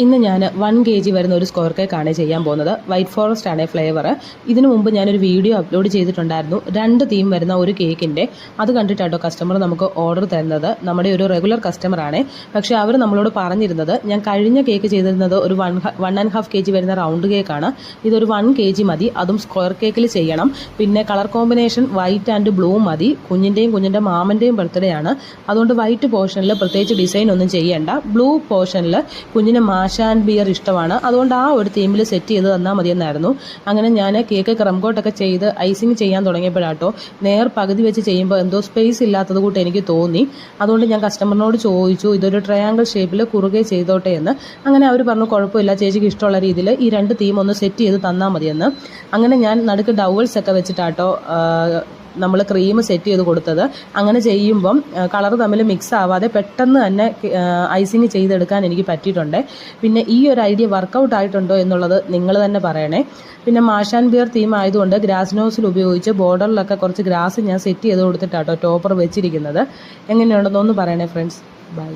ഇന്ന് ഞാൻ one K G വരുന്ന ഒരു സ്ക്വയർ കേക്കാണ് ചെയ്യാൻ പോകുന്നത്. വൈറ്റ് ഫോറസ്റ്റ് ആണ് ഫ്ലേവർ ഇതിനു മുമ്പ് ഞാനൊരു വീഡിയോ അപ്ലോഡ് ചെയ്തിട്ടുണ്ടായിരുന്നു. രണ്ട് തീം വരുന്ന ഒരു കേക്കിന്റെ അത് കണ്ടിട്ടാട്ടോ കസ്റ്റമർ നമുക്ക് ഓർഡർ തരുന്നത്. നമ്മുടെ ഒരു റെഗുലർ കസ്റ്റമർ ആണ്. പക്ഷേ അവർ നമ്മളോട് പറഞ്ഞിരുന്നത് ഞാൻ കഴിഞ്ഞ കേക്ക് ചെയ്തിരുന്നത് ഒരു വൺ ആൻഡ് ഹാഫ് കെ വരുന്ന റൗണ്ട് കേക്കാണ് ഇതൊരു വൺ കെ മതി. അതും സ്ക്വയർ കേക്കിൽ ചെയ്യണം. പിന്നെ colour combination white and blue മതി. കുഞ്ഞിന്റെയും കുഞ്ഞിന്റെ മാമന്റെയും ബർത്ത്ഡേ ആണ് അതുകൊണ്ട് വൈറ്റ് പോർഷനിൽ പ്രത്യേകിച്ച് ഡിസൈൻ ഒന്നും ചെയ്യേണ്ട. ബ്ലൂ പോർഷനിൽ കുഞ്ഞിന് ആൻഡ് ബിയർ ഇഷ്ടമാണ്. അതുകൊണ്ട് ആ ഒരു തീമിൽ സെറ്റ് ചെയ്ത് തന്നാൽ മതിയെന്നായിരുന്നു. അങ്ങനെ ഞാൻ കേക്ക് ക്രംകോട്ടൊക്കെ ചെയ്ത് ഐസിങ് ചെയ്യാൻ തുടങ്ങിയപ്പോഴാട്ടോ നേർ പകുതി വെച്ച് ചെയ്യുമ്പോൾ എന്തോ സ്പേസ് ഇല്ലാത്തത് കൂട്ട് എനിക്ക് തോന്നി. അതുകൊണ്ട് ഞാൻ കസ്റ്റമറിനോട് ചോദിച്ചു ഇതൊരു ട്രയാങ്കിൾ ഷേപ്പിൽ കുറുകെ ചെയ്തോട്ടെ എന്ന്. അങ്ങനെ അവർ പറഞ്ഞു കുഴപ്പമില്ല ചേച്ചിക്ക് ഇഷ്ടമുള്ള രീതിയിൽ ഈ രണ്ട് തീം ഒന്ന് സെറ്റ് ചെയ്ത് തന്നാൽ മതിയെന്ന്. അങ്ങനെ ഞാൻ നടുക്ക് ഡൗവൽസ് ഒക്കെ വെച്ചിട്ടാട്ടോ നമ്മൾ ക്രീം സെറ്റ് ചെയ്ത് കൊടുത്തത്. അങ്ങനെ ചെയ്യുമ്പം കളർ തമ്മിൽ മിക്സ് ആവാതെ പെട്ടെന്ന് തന്നെ ഐസിങ് ചെയ്തെടുക്കാൻ എനിക്ക് പറ്റിയിട്ടുണ്ട്. പിന്നെ ഈ ഒരു ഐഡിയ വർക്കൗട്ട് ആയിട്ടുണ്ടോ എന്നുള്ളത് നിങ്ങൾ തന്നെ പറയണേ. പിന്നെ മാഷാൻ ബിയർ തീം ആയതുകൊണ്ട് ഗ്രാസ് നോസിൽ ഉപയോഗിച്ച് ബോർഡറിലൊക്കെ കുറച്ച് ഗ്രാസ് ഞാൻ സെറ്റ് ചെയ്ത് കൊടുത്തിട്ടാട്ടോ ടോപ്പർ വെച്ചിരിക്കുന്നത്. എങ്ങനെയുണ്ടെന്നൊന്ന് പറയണേ ഫ്രണ്ട്സ് ബൈ